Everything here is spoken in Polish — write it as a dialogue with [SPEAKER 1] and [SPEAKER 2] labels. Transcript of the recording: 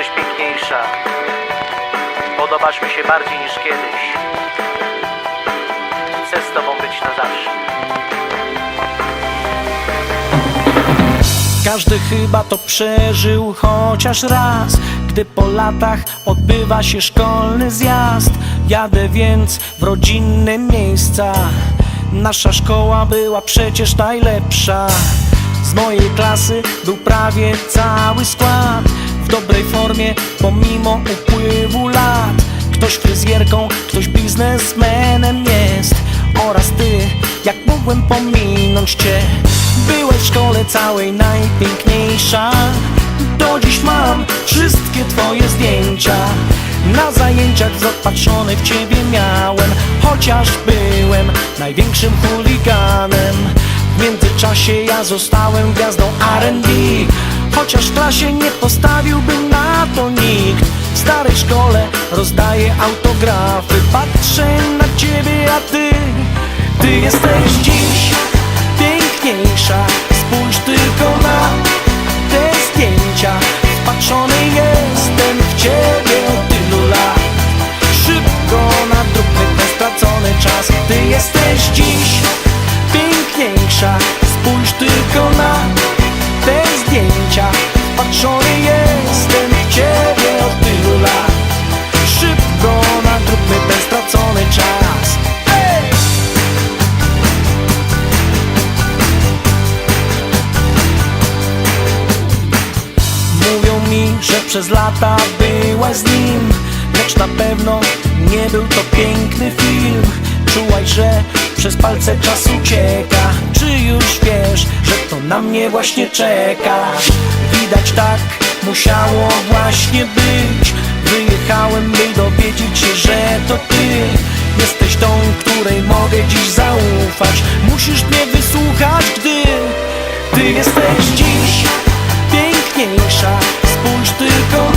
[SPEAKER 1] jesteś piękniejsza. Podobasz mi się bardziej niż kiedyś. Chcę z tobą być na zawsze.
[SPEAKER 2] Każdy chyba to przeżył chociaż raz Gdy po latach odbywa się szkolny zjazd Jadę więc w rodzinne miejsca Nasza szkoła była przecież najlepsza Z mojej klasy był prawie cały skład dobrej formie pomimo upływu lat. Ktoś fryzjerką, ktoś biznesmenem jest. Oraz ty, jak mogłem pominąć cię? Byłeś w szkole całej najpiękniejsza. Do dziś mam wszystkie twoje zdjęcia. Na zajęciach zapatrzony w ciebie miałem. Chociaż byłem największym chuliganem. W międzyczasie ja zostałem gwiazdą R&B Chociaż w klasie nie postawiłbym na to nikt. W starej szkole rozdaję autografy. Patrzę na ciebie, a ty Ty jesteś dziś piękniejsza. Spójrz tylko na te zdjęcia. Wpatrzony jestem w ciebie od tylu lat. Szybko nadróbmy ten stracony czas. Ty jesteś dziś piękniejsza. Spójrz tylko że przez lata byłaś z nim Lecz na pewno nie był to piękny film. Czułaś, że przez palce czas ucieka. Czy już wiesz, że to na mnie właśnie czeka? Widać tak musiało właśnie być. Wyjechałem, by dowiedzieć się, że to ty. Jesteś tą, której mogę dziś zaufać. Musisz mnie wysłuchać, gdy Ty jesteś dziś tylko